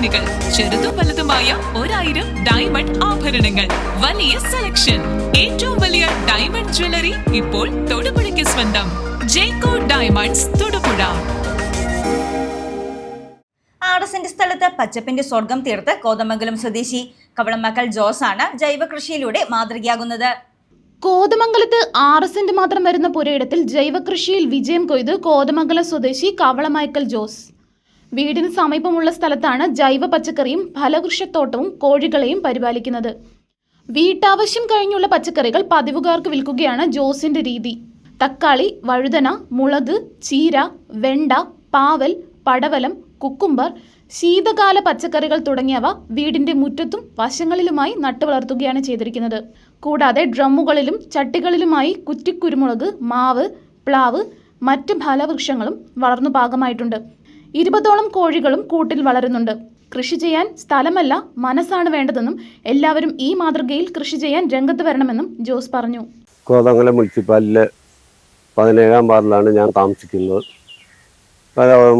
ചെയിനുകൾ ചെറുതും വലുതുമായ ഒരായിരം ഡയമണ്ട് ആഭരണങ്ങൾ. വലിയ സെലക്ഷൻ ഏറ്റവും വലിയ ഡയമണ്ട് ജ്വല്ലറി ഇപ്പോൾ തൊടുപുഴയ്ക്ക് സ്വന്തം. ജേക്കോ ഡയമണ്ട്സ് തൊടുപുഴ. ആടസിന്റെ സെന്റ് സ്ഥലത്ത് പച്ചപ്പിന്റെ സ്വർഗം തീർത്ത് കോതമംഗലം സ്വദേശി കവളമക്കൽ ജോസ് ആണ് ജൈവ കൃഷിയിലൂടെ മാതൃകയാകുന്നത്. കോതമംഗലത്ത് ആറ് സെന്റ് മാത്രം വരുന്ന പുരയിടത്തിൽ ജൈവകൃഷിയിൽ വിജയം കൊയ്ത് കോതമംഗലം സ്വദേശി കവളമൈക്കൽ ജോസ്. വീടിന് സമീപമുള്ള സ്ഥലത്താണ് ജൈവ പച്ചക്കറിയും ഫലവൃക്ഷത്തോട്ടവും കോഴികളെയും പരിപാലിക്കുന്നത്. വീട്ടാവശ്യം കഴിഞ്ഞുള്ള പച്ചക്കറികൾ പതിവുകാർക്ക് വിൽക്കുകയാണ് ജോസിന്റെ രീതി. തക്കാളി വഴുതന മുളക് ചീര വെണ്ട പാവൽ പടവലം കുക്കുംബർ ശീതകാല പച്ചക്കറികൾ തുടങ്ങിയവ വീടിന്റെ മുറ്റത്തും വശങ്ങളിലുമായി നട്ടുവളർത്തുകയാണ് ചെയ്തിരിക്കുന്നത്. കൂടാതെ ഡ്രമ്മുകളിലും ചട്ടികളിലുമായി കുറ്റിക്കുരുമുളക് മാവ് പ്ലാവ് മറ്റ് ഫലവൃക്ഷങ്ങളും വളർന്നു പാകമായിട്ടുണ്ട് ഇരുപതോളം കോഴികളും കൂട്ടിൽ വളരുന്നുണ്ട്. കൃഷി ചെയ്യാൻ സ്ഥലമല്ല മനസ്സാണ് വേണ്ടതെന്നും എല്ലാവരും ഈ മാതൃകയിൽ കൃഷി ചെയ്യാൻ രംഗത്ത് വരണമെന്നും ജോസ് പറഞ്ഞു. കോതമംഗലം മുനിസിപ്പാലിലെ പതിനേഴാം വാർഡിലാണ് ഞാൻ താമസിക്കുന്നത്.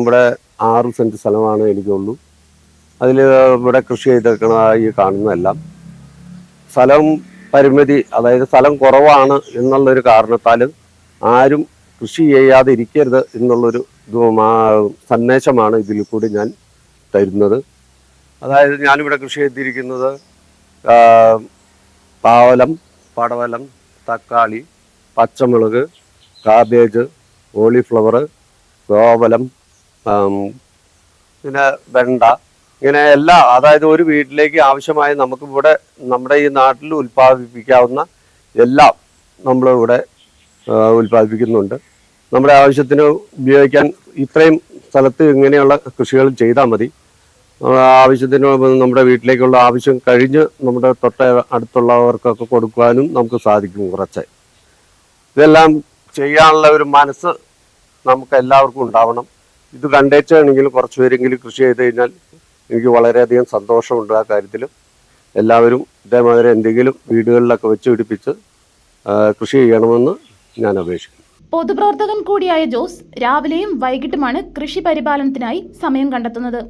ഇവിടെ ആറ് സെന്റ് സ്ഥലമാണ് എനിക്കുള്ളൂ. അതിൽ ഇവിടെ കൃഷി ചെയ്തേക്കണതായി കാണുന്നതെല്ലാം. സ്ഥലം പരിമിതി അതായത് സ്ഥലം കുറവാണ് എന്നുള്ളൊരു കാരണത്താൽ ആരും കൃഷി ചെയ്യാതെ ഇരിക്കരുത് എന്നുള്ളൊരു സന്ദേശമാണ് ഇതിൽ കൂടി ഞാൻ തരുന്നത്. അതായത് ഞാനിവിടെ കൃഷി ചെയ്തിരിക്കുന്നത് പാവലം പടവലം തക്കാളി പച്ചമുളക് കാബേജ് കോളിഫ്ലവർ ഗോവലം പിന്നെ വെണ്ട ഇങ്ങനെ എല്ലാ അതായത് ഒരു വീട്ടിലേക്ക് ആവശ്യമായ നമുക്കിവിടെ നമ്മുടെ ഈ നാട്ടിൽ ഉൽപ്പാദിപ്പിക്കാവുന്ന എല്ലാം നമ്മളിവിടെ ഉൽപ്പാദിപ്പിക്കുന്നുണ്ട്. നമ്മുടെ ആവശ്യത്തിന് ഉപയോഗിക്കാൻ ഇത്രയും സ്ഥലത്ത് ഇങ്ങനെയുള്ള കൃഷികൾ ചെയ്താൽ മതി. ആവശ്യത്തിന് നമ്മുടെ വീട്ടിലേക്കുള്ള ആവശ്യം കഴിഞ്ഞ് നമ്മുടെ തൊട്ട അടുത്തുള്ളവർക്കൊക്കെ കൊടുക്കുവാനും നമുക്ക് സാധിക്കും കുറച്ച്. ഇതെല്ലാം ചെയ്യാനുള്ള ഒരു മനസ്സ് നമുക്ക് എല്ലാവർക്കും ഉണ്ടാവണം. ഇത് കണ്ടേച്ചാണെങ്കിൽ കുറച്ച് പേരെങ്കിലും കൃഷി ചെയ്ത് കഴിഞ്ഞാൽ എനിക്ക് വളരെയധികം സന്തോഷമുണ്ട് ആ കാര്യത്തിൽ എല്ലാവരും ഇതേമാതിരി എന്തെങ്കിലും വീടുകളിലൊക്കെ വെച്ച് പിടിപ്പിച്ച് കൃഷി ചെയ്യണമെന്ന് ഞാൻ അപേക്ഷിക്കുന്നു. പൊതുപ്രവർത്തകൻ കൂടിയായ ജോസ് രാവിലെയും വൈകിട്ടുമാണ് കൃഷി പരിപാലനത്തിനായി സമയം കണ്ടെത്തുന്നത്.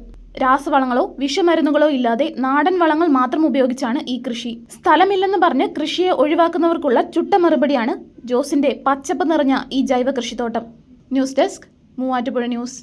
രാസവളങ്ങളോ വിഷമരുന്നുകളോ ഇല്ലാതെ നാടൻ വളങ്ങൾ മാത്രം ഉപയോഗിച്ചാണ് ഈ കൃഷി. സ്ഥലമില്ലെന്ന് പറഞ്ഞ് കൃഷിയെ ഒഴിവാക്കുന്നവർക്കുള്ള ചുട്ട മറുപടിയാണ് ജോസിന്റെ പച്ചപ്പ് നിറഞ്ഞ ഈ ജൈവ കൃഷിത്തോട്ടം ന്യൂസ് ഡെസ്ക് മൂവാറ്റുപുഴ ന്യൂസ്.